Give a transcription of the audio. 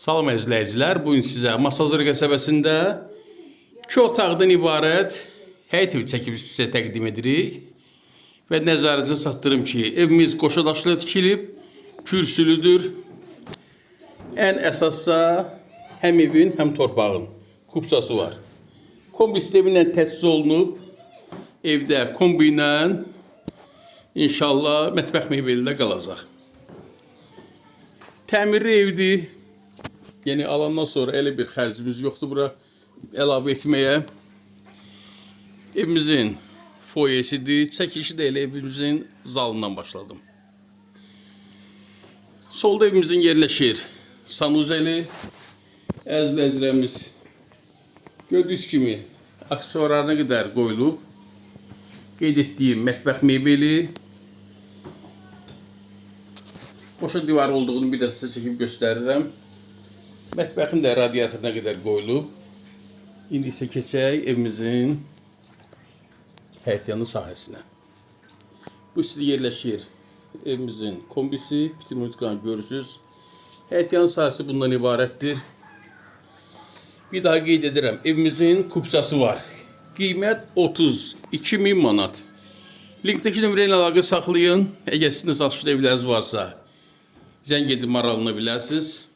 Salam izləyicilər, bu gün sizə Masazır qəsəbəsində 2 otaqdan ibarət həyət evi çəkib sizə təqdim edirik. Və nəzərinizə çatdırım ki, evimiz qoşadaşlı tikilib, kürsülüdür. Ən əsasda həm evin, həm torpağın kupsası var. Kombi sistemi ilə təchiz olunub. Evdə kombi ilə inşallah mətbəx də qalacaq. Təmirli evdir. Yəni alandan sonra elə bir xərcimiz yoxdur bura əlavə etməyə. Evimizin foyesidir. Çəkilişi də elə evimizin zalından başladım. Solda evimizin yerləşir sanuzeli. Əzizlərimiz gördüyünüz kimi aksesuarlarına qədər qoyulub. Qeyd etdiyim mətbəx mebeli, Boşa divar olduğunu bir də sizə çəkib göstərirəm. Mətbəxin də radiatoruna qədər qoyulub. İndi isə keçək evimizin həyətyanı sahəsinə. Bu sizə yerləşir evimizin kombisi, bitim unutqan görürsüz. Həyətyanı sahəsi bundan ibarətdir. Bir daha qeyd edirəm, evimizin kupsası var. Qiymət 32 min manat. Linkdəki nömrə ilə əlaqə saxlayın. Əgər sizin satışda evləriniz varsa, zəng edib maralana bilərsiniz.